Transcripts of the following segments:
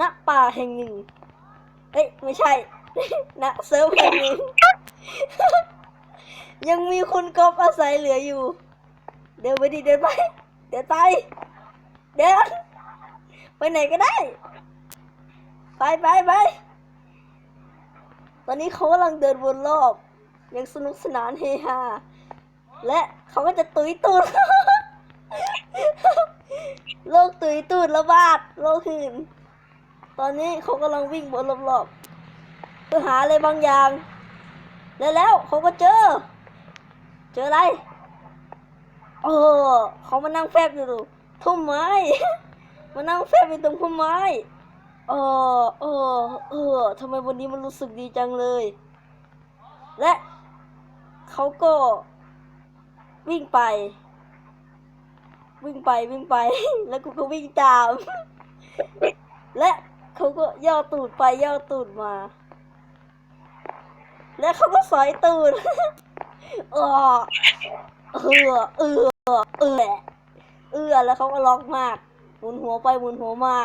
ณป่าแห่งหนึ่ง เอ้ยไม่ใช่ ณเซิร์ฟแห่งหนึ่ง ยังมีคุณกบอาศัยเหลืออยู่ เดินไปดิเดินไป เดินไป เดินไปไหนก็ได้ ไปไปไปตอนนี้เขากำลังเดินวนรอบ ยังสนุกสนานเฮฮา และเขาก็จะตุยตูดโรคตุยตูดระบาดโรคหื่น ตอนนี้เขากำลังวิ่งบนรอบๆเพื่อหาอะไรบางอย่าง และแล้วเขาก็เจอ เจออะไรเออเขามานั่งแฟบอยู่พุ่มไม้ มานั่งแฟบอยู่ตรงพุ่มไม้เออเออเออทำไมวันนี้มันรู้สึกดีจังเลย และเขาก็วิ่งไป วิ่งไปวิ่งไป แล้วกูก็วิ่งตาม และ เขาก็ย่อตูดไปย่อตูดมา และเขาก็สอยตูดเออเออเออเออเออแล้วเขาก็ล็อกมากหมุนหัวไปหมุนหัวมา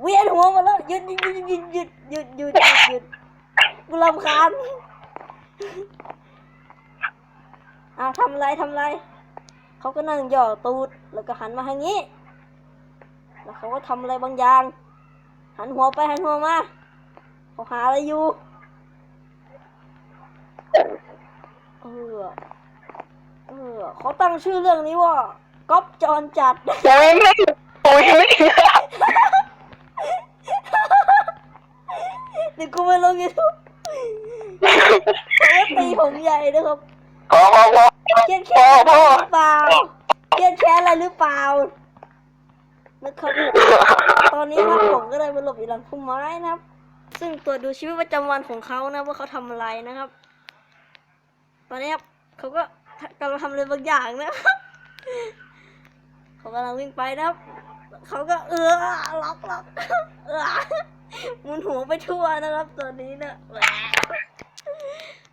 เวียนหัวมาแล้วหยุดหยุดหยุดหยุดหยุดหยุดหยุดหยุดหยุดกูรำคาญอะทำไรทำไรเขาก็นั่งย่อตูดแล้วก็หันมาทางนี้ แล้วเขาก็ทำอะไรบางอย่าง หันหัวไปหันหัวมาเขาหาอะไรอยู่เออเออเขาตั้งชื่อเรื่องนี้ว่าก๊อปจรจัด โอ้ยไม่โอ้ยไม่เดี๋ยวกูไปลงยูทูบเขาก็ตีผมใหญ่นะครับพอพอพอเครียดแค้นหรือเปล่าเครียดแค้นอะไรหรือเปล่า นะครับตอนนี้ครับผมก็เลยมาหลบอยู่หลังพุ่มไม้นะครับ ซึ่งตรวจดูชีวิตประจำวันของเขานะว่าเขาทำอะไรนะครับ ตอนนี้ครับเขาก็กำลังทำอะไรบางอย่างนะครับเขากำลังวิ่งไปนะครับเขาก็เออล็อกล็อกเออหมุนหัวไปทั่วนะครับตอนนี้นะแหวะ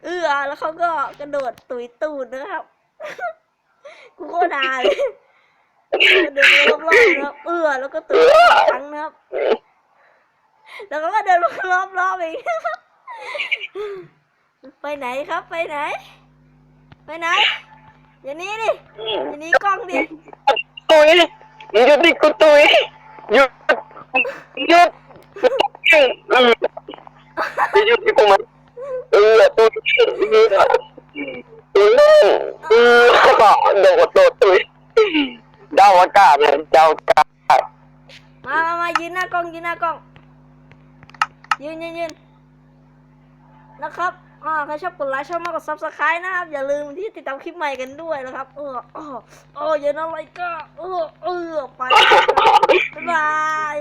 เออแล้วเขาก็กระโดดตุยตูดนะครับกูโคตรด่าเลย เดินรอบๆนะครับเอื้อแล้วก็ตื่นครั้งนะครับ แล้วก็เดินรอบๆอีกไปไหนครับ ไปไหน ไปไหน อย่างนี้ดิอย่างนี้กล้องดิตุยหยุดดิกูตุยหยุดหยุดอืมหยุดดิกูมันาวอากาศเจ้ากามามามายืนหน้ากล้องยืนหน้ากล้อง ยืนยืนยืนนะครับอ่าใครชอบกดไลค์ชอบมากกดซับสไครต์นะครับ อย่าลืมที่ติดตามคลิปใหม่กันด้วยนะครับ เออเออเอออย่าอะไรก็ เออเออไปบ๊ายบาย